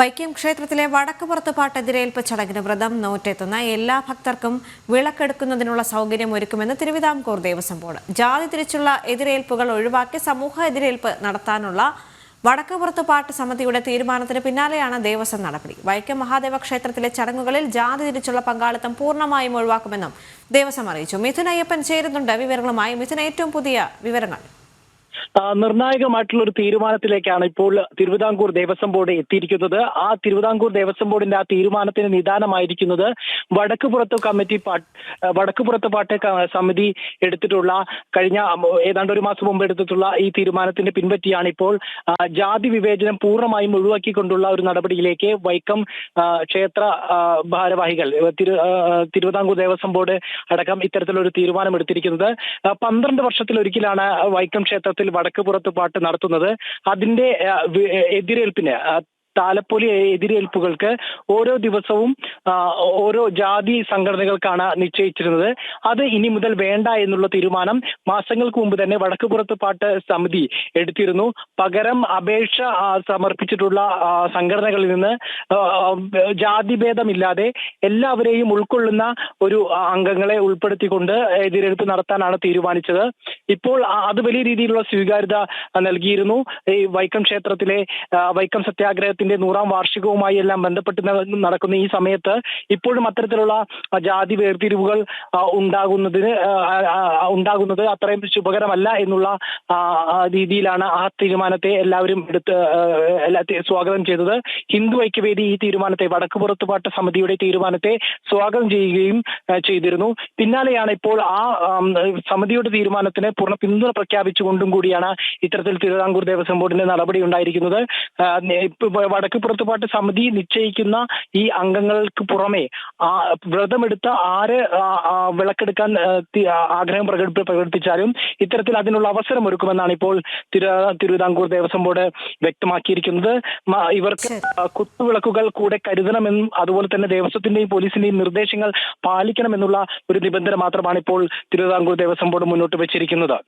വൈക്കം ക്ഷേത്രത്തിലെ വടക്കുപുറത്ത് പാട്ടെതിരേൽപ്പ് ചടങ്ങിന് വ്രതം നോറ്റെത്തുന്ന എല്ലാ ഭക്തർക്കും വിളക്കെടുക്കുന്നതിനുള്ള സൗകര്യം ഒരുക്കുമെന്ന് തിരുവിതാംകൂർ ദേവസ്വം ബോർഡ് ജാതി തിരിച്ചുള്ള എതിരേൽപ്പുകൾ ഒഴിവാക്കി സമൂഹ എതിരേൽപ്പ് നടത്താനുള്ള വടക്കുപുറത്ത് പാട്ട് സമിതിയുടെ തീരുമാനത്തിന് പിന്നാലെയാണ് ദേവസ്വം നടപടി. വൈക്കം മഹാദേവ ക്ഷേത്രത്തിലെ ചടങ്ങുകളിൽ ജാതി തിരിച്ചുള്ള പങ്കാളിത്തം പൂർണമായും ഒഴിവാക്കുമെന്നും ദേവസ്വം അറിയിച്ചു. മിഥുൻ അയ്യപ്പൻ ചേരുന്നുണ്ട് വിവരങ്ങളുമായി. മിഥുൻ ഏറ്റവും പുതിയ വിവരങ്ങൾ. നിർണായകമായിട്ടുള്ള ഒരു തീരുമാനത്തിലേക്കാണ് ഇപ്പോൾ തിരുവിതാംകൂർ ദേവസ്വം ബോർഡ് എത്തിയിരിക്കുന്നത്. ആ തിരുവിതാംകൂർ ദേവസ്വം ബോർഡിന്റെ ആ തീരുമാനത്തിന് നിദാനമായിരിക്കുന്നത് വടക്കുപുറത്ത് കമ്മിറ്റി വടക്കുപുറത്ത് പാട്ട് സമിതി എടുത്തിട്ടുള്ള കഴിഞ്ഞ ഏതാണ്ട് ഒരു മാസം മുമ്പ് എടുത്തിട്ടുള്ള ഈ തീരുമാനത്തിന്റെ പിൻപറ്റിയാണ് ഇപ്പോൾ ജാതി വിവേചനം പൂർണമായും ഒഴിവാക്കിക്കൊണ്ടുള്ള ഒരു നടപടിയിലേക്ക് വൈക്കം ക്ഷേത്ര ഭാരവാഹികൾ തിരു തിരുവിതാംകൂർ ദേവസ്വം ബോർഡ് അടക്കം ഇത്തരത്തിലൊരു തീരുമാനം എടുത്തിരിക്കുന്നത് പന്ത്രണ്ട് വർഷത്തിലൊരിക്കലാണ് വൈക്കം ക്ഷേത്രത്തിൽ വടക്ക് പുറത്ത് പാട്ട് നടത്തുന്നത് അതിന്റെ എതിരേൽപ്പിന് താലപ്പൊലി എതിരേൽപ്പുകൾക്ക് ഓരോ ദിവസവും ഓരോ ജാതി സംഘടനകൾക്കാണ് നിശ്ചയിച്ചിരുന്നത്. അത് ഇനി മുതൽ വേണ്ട എന്നുള്ള തീരുമാനം മാസങ്ങൾക്ക് മുമ്പ് തന്നെ വടക്കുപുറത്ത് പാട്ട് സമിതി എടുത്തിരുന്നു. പകരം അപേക്ഷ സമർപ്പിച്ചിട്ടുള്ള സംഘടനകളിൽ നിന്ന് ജാതിഭേദമില്ലാതെ എല്ലാവരെയും ഉൾക്കൊള്ളുന്ന ഒരു അംഗങ്ങളെ ഉൾപ്പെടുത്തിക്കൊണ്ട് എതിരെടുപ്പ് നടത്താനാണ് തീരുമാനിച്ചത്. ഇപ്പോൾ അത് വലിയ രീതിയിലുള്ള സ്വീകാര്യത നൽകിയിരുന്നു. ഈ വൈക്കം ക്ഷേത്രത്തിലെ വൈക്കം വൈക്കം സത്യാഗ്രഹത്തിന്റെ നൂറാം വാർഷികവുമായി എല്ലാം ബന്ധപ്പെട്ട് നടക്കുന്ന ഈ സമയത്ത് ഇപ്പോഴും അത്തരത്തിലുള്ള ജാതി വേർതിരിവുകൾ ഉണ്ടാകുന്നതിന് ഉണ്ടാകുന്നത് അത്രയും ശുഭകരമല്ല എന്നുള്ള രീതിയിലാണ് ആ തീരുമാനത്തെ എല്ലാവരും എടുത്ത് സ്വാഗതം ചെയ്തത്. ഹിന്ദു ഐക്യവേദി ഈ തീരുമാനത്തെ വടക്കുപുറത്ത് പാട്ട് സമിതിയുടെ തീരുമാനത്തെ സ്വാഗതം ചെയ്യുകയും ചെയ്തിരുന്നു. പിന്നാലെയാണ് ഇപ്പോൾ ആ സമിതിയുടെ തീരുമാനത്തിന് പൂർണ പിന്തുണ പ്രഖ്യാപിച്ചുകൊണ്ടും കൂടിയാണ് ഇത്തരത്തിൽ തിരുവിതാംകൂർ ദേവസ്വം ബോർഡിന്റെ നടപടി ഉണ്ടായിരിക്കുന്നത്. വടക്ക് പുറത്തുപാട്ട് സമിതി നിശ്ചയിക്കുന്ന ഈ അംഗങ്ങൾക്ക് പുറമെ വ്രതമെടുത്ത ആര് വിളക്കെടുക്കാൻ ആഗ്രഹം പ്രകടിപ്പ പ്രകടിപ്പിച്ചാലും ഇത്തരത്തിൽ അതിനുള്ള അവസരം ഒരുക്കുമെന്നാണ് ഇപ്പോൾ തിരു തിരുവിതാംകൂർ ദേവസ്വം ബോർഡ് വ്യക്തമാക്കിയിരിക്കുന്നത് ഇവർക്ക്. കുത്തുവിളക്കുകൾ കൂടെ കരുതണമെന്നും അതുപോലെ തന്നെ ദേവസ്വത്തിന്റെയും പോലീസിന്റെയും നിർദ്ദേശങ്ങൾ പാലിക്കണമെന്നുള്ള ഒരു നിബന്ധന മാത്രമാണ് ഇപ്പോൾ തിരുവിതാംകൂർ ദേവസ്വം ബോർഡ് മുന്നോട്ട് വെച്ചിരിക്കുന്നത്